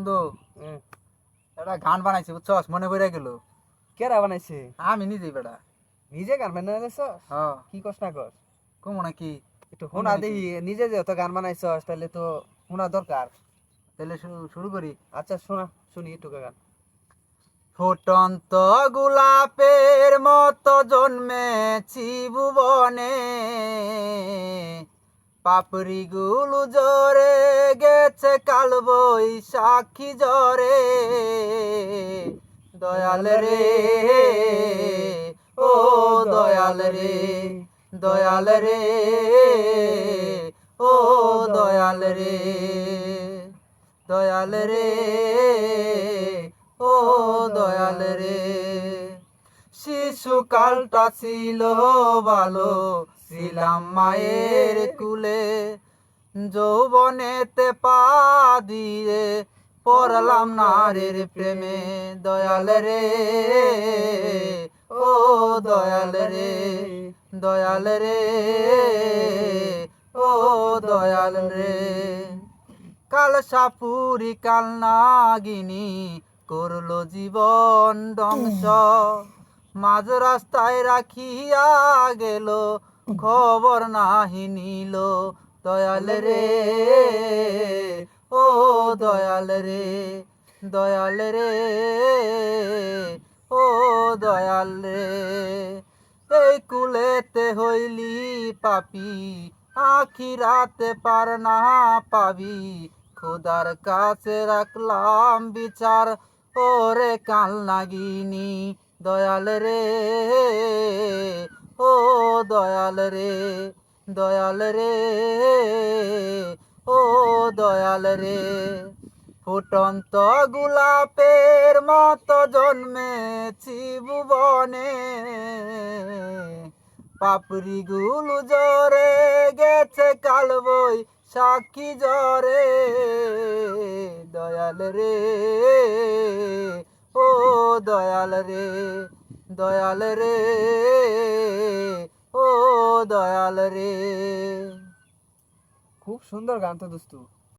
বন্ধু। একটা গান বানাইছি বুঝছস? মনে পড়ে গেল। কেরা বানাইছে? আমি নিজেই বেটা। নিজে গান বানাইছ হ্যাঁ কি কস না কস? কমো নাকি? একটু শোনা দেখি নিজে যেহেতু গান বানাইছস তাহলে তো শোনা দরকার। তাহলে শুরু করি। আচ্ছা শোনা শুনি একটু গান। ফুটন্ত গোলাপের মতো জন্মেছি ভুবনে পাপড়ি গুলো জরে গেছে কাল বৈশাখী জরে দয়াল রে, ও দয়াল রে দয়াল রে, ও দয়াল রে দয়াল রে, ও দয়াল রে। শিশুকালটা ছিল ভালো, ছিলাম মায়ের কুলে। যৌবনেতে পা দিয়ে পড়লাম নারীর প্রেমে, দয়াল রে। ও দয়াল রে দয়াল রে। ও দয়াল রে। কাল সাপুরি, কাল নাগিনী করল জীবন ধ্বংস। মাঝ রাস্তায় রাখিয়া গেল, খবর নাহি নিল। দয়াল রে, ও দয়াল রে দয়াল রে, ও দয়াল রে। এই কুলেতে হইলি পাপি, আখি রাতে পার না পাবি। খোদার কাছে রাখলাম বিচার, ওরে কাল নাগিনি, দয়াল রে, ও দয়াল রে। দয়াল রে, ও দয়াল রে। ফুটন্ত গোলাপের মতো জন্মেছি ভুবনে। পাপড়ি গুলো জরে গেছে কাল বই সাক্ষী জরে দয়াল রে, ও দয়াল রে দয়াল রে। ও দয়াল রে। খুব সুন্দর গান তো দোস্তু।